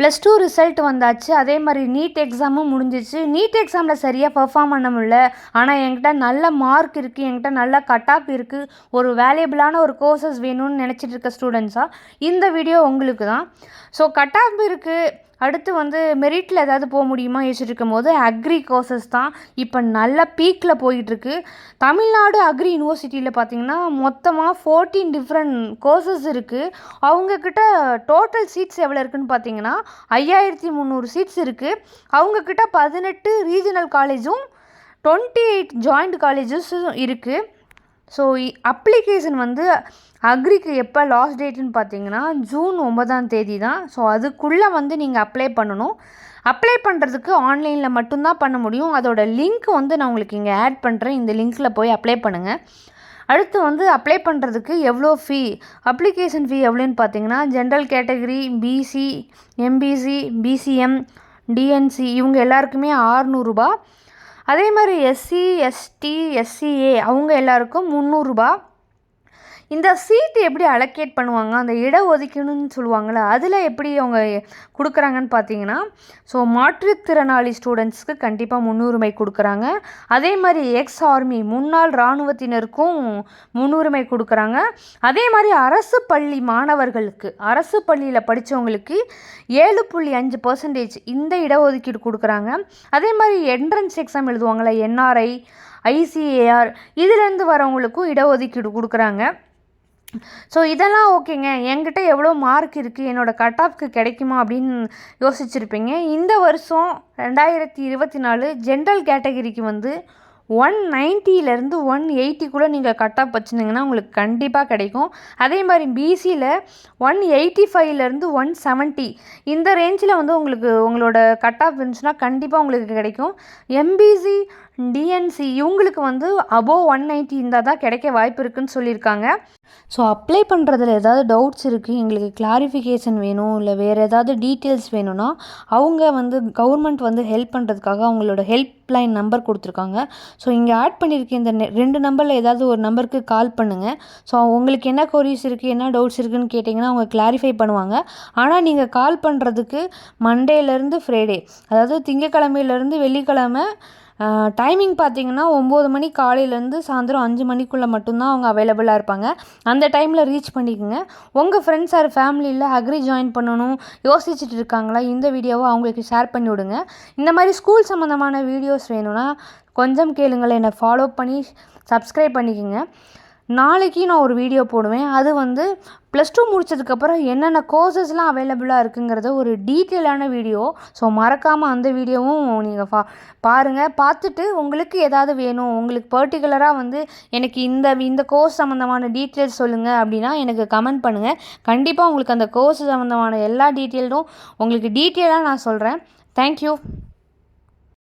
Plus two result வந்தாச்சு. அதே மாதிரி நீட் எக்ஸாமும் முடிஞ்சிச்சு. நீட் எக்ஸாமில் சரியாக பெர்ஃபார்ம் பண்ண முடியல. ஆனால் என்கிட்ட நல்ல மார்க் இருக்குது என்கிட்ட நல்ல கட் ஆஃப் இருக்குது ஒரு வேல்யூபிளான ஒரு கோர்சஸ் வேணும்னு நினச்சிட்டு இருக்க ஸ்டூடெண்ட்ஸாக இந்த வீடியோ உங்களுக்கு தான் ஸோ கட் ஆஃப் இருக்குது அடுத்து வந்து மெரிட்டில் ஏதாவது போக முடியுமா யோசிச்சுட்டு இருக்கும்போது அக்ரி கோர்சஸ் தான் இப்போ நல்ல பீக்கில் போயிட்டுருக்கு. தமிழ்நாடு அக்ரி யூனிவர்சிட்டியில் பார்த்தீங்கன்னா மொத்தமாக ஃபோர்டீன் டிஃப்ரெண்ட் கோர்சஸ் இருக்குது அவங்கக்கிட்ட டோட்டல் சீட்ஸ் எவ்வளோ இருக்குன்னு பார்த்தீங்கன்னா ஐயாயிரத்தி முந்நூறு சீட்ஸ் இருக்குது அவங்கக்கிட்ட பதினெட்டு ரீஜனல் காலேஜும் டுவெண்ட்டி எயிட் ஜாயிண்ட் காலேஜஸும் இருக்குது ஸோ அப்ளிகேஷன் வந்து அக்ரிக்கு எப்போ லாஸ்ட் டேட்டுன்னு பார்த்தீங்கன்னா ஜூன் ஒன்பதாம் தேதி தான் ஸோ அதுக்குள்ளே வந்து நீங்கள் அப்ளை பண்ணணும். அப்ளை பண்ணுறதுக்கு ஆன்லைனில் மட்டும்தான் பண்ண முடியும். அதோட லிங்க் வந்து நான் உங்களுக்கு இங்கே ஆட் பண்ணுறேன் இந்த லிங்க்கில் போய் அப்ளை பண்ணுங்கள் அடுத்து வந்து அப்ளை பண்ணுறதுக்கு எவ்வளோ ஃபீ அப்ளிகேஷன் ஃபீ எவ்வளோன்னு பார்த்தீங்கன்னா general category BC MBC BCM DNC இவங்க எல்லாருக்குமே ஆறுநூறுபா அதே மாதிரி எஸ்சி எஸ்டி எஸ்சிஏ அவங்க எல்லாருக்கும் முந்நூறுரூபா இந்த சீட்டு எப்படி அலோகேட் பண்ணுவாங்க? அந்த இட ஒதுக்கணும்னு சொல்லுவாங்கள்ல அதில் எப்படி அவங்க கொடுக்குறாங்கன்னு பார்த்தீங்கன்னா ஸோ மாற்றுத்திறனாளி ஸ்டூடெண்ட்ஸ்க்கு கண்டிப்பாக முன்னுரிமை கொடுக்குறாங்க. அதே மாதிரி எக்ஸ் ஆர்மி முன்னாள் இராணுவத்தினருக்கும் முன்னுரிமை கொடுக்குறாங்க. அதே மாதிரி அரசு பள்ளி மாணவர்களுக்கு அரசு பள்ளியில் படித்தவங்களுக்கு ஏழு புள்ளி அஞ்சு பர்சன்டேஜ் இந்த இடஒதுக்கீடு கொடுக்குறாங்க. அதே மாதிரி என்ட்ரன்ஸ் எக்ஸாம் எழுதுவாங்களே என்ஆர்ஐ ஐசிஏஆர் இதுலேருந்து வரவங்களுக்கும் இடஒதுக்கீடு கொடுக்குறாங்க. ஸோ இதெல்லாம் ஓகேங்க. என்கிட்ட எவ்வளோ மார்க் இருக்குது என்னோடய கட் ஆஃப்க்கு கிடைக்குமா? அப்படின்னு யோசிச்சுருப்பீங்க. இந்த வருஷம் ரெண்டாயிரத்தி இருபத்தி நாலு ஜென்ரல் கேட்டகரிக்கு வந்து ஒன் நைன்ட்டியிலேருந்து ஒன் எயிட்டிக்குள்ளே நீங்கள் கட் ஆஃப் வச்சுருந்தீங்கன்னா உங்களுக்கு கண்டிப்பாக கிடைக்கும். அதே மாதிரி பிசியில் ஒன் எயிட்டி ஃபைவ்லேருந்து ஒன் செவன்ட்டி இந்த ரேஞ்சில் வந்து உங்களுக்கு உங்களோட கட் ஆஃப் இருந்துச்சுன்னா கண்டிப்பாக உங்களுக்கு கிடைக்கும். எம்பிசி டிஎன்சி இவங்களுக்கு வந்து அபோவ் ஒன் நைன்ட்டி இருந்தால் தான் கிடைக்க வாய்ப்பு இருக்குதுன்னு சொல்லியிருக்காங்க. ஸோ அப்ளை பண்ணுறதுல ஏதாவது டவுட்ஸ் இருக்குது எங்களுக்கு கிளாரிஃபிகேஷன் வேணும் இல்லை வேறு ஏதாவது டீட்டெயில்ஸ் வேணும்னா அவங்க வந்து கவர்மெண்ட் வந்து ஹெல்ப் பண்ணுறதுக்காக அவங்களோட ஹெல்ப் லைன் நம்பர் கொடுத்துருக்காங்க. ஸோ இங்கே ஆட் பண்ணியிருக்க இந்த ரெண்டு நம்பரில் ஏதாவது ஒரு நம்பருக்கு கால் பண்ணுங்கள் ஸோ உங்களுக்கு என்ன கொரிஸ் இருக்குது என்ன டவுட்ஸ் இருக்குதுன்னு கேட்டிங்கன்னா அவங்க கிளாரிஃபை பண்ணுவாங்க. ஆனால் நீங்கள் கால் பண்ணுறதுக்கு மண்டேலேருந்து ஃப்ரைடே அதாவது திங்கக்கிழமையிலேருந்து வெள்ளிக்கிழமை டைமிங் பார்த்தீங்கன்னா ஒம்பது மணி காலையிலேருந்து சாயந்தரம் அஞ்சு மணிக்குள்ளே மட்டும்தான் அவங்க அவைலபிளாக இருப்பாங்க. அந்த டைமில் ரீச் பண்ணிக்கோங்க. உங்கள் ஃப்ரெண்ட்ஸ் ஆர் ஃபேமிலியில் அக்ரி ஜாயின் பண்ணணும் யோசிச்சுட்டு இருக்காங்களா இந்த வீடியோவை அவங்களுக்கு ஷேர் பண்ணி விடுங்க. இந்த மாதிரி ஸ்கூல் சம்மந்தமான வீடியோஸ் வேணும்னா கொஞ்சம் கேளுங்களை என்னை ஃபாலோ பண்ணி சப்ஸ்கிரைப் பண்ணிக்கோங்க. நாளைக்கு நான் ஒரு வீடியோ போடுவேன். அது வந்து ப்ளஸ் டூ முடித்ததுக்கப்புறம் என்னென்ன கோர்சஸ்லாம் அவைலபிளாக இருக்குங்கிறத ஒரு டீட்டெயிலான வீடியோ ஸோ மறக்காமல் அந்த வீடியோவும் நீங்கள் ஃபா பாருங்கள் பார்த்துட்டு உங்களுக்கு ஏதாவது வேணும் உங்களுக்கு பர்டிகுலராக வந்து எனக்கு இந்த இந்த கோர்ஸ் சம்மந்தமான டீட்டெயில்ஸ் சொல்லுங்கள் அப்படின்னா எனக்கு கமெண்ட் பண்ணுங்கள் கண்டிப்பாக உங்களுக்கு அந்த கோர்ஸ் சம்மந்தமான எல்லா டீட்டெயிலும் உங்களுக்கு டீட்டெயிலாக நான் சொல்கிறேன் தேங்க்யூ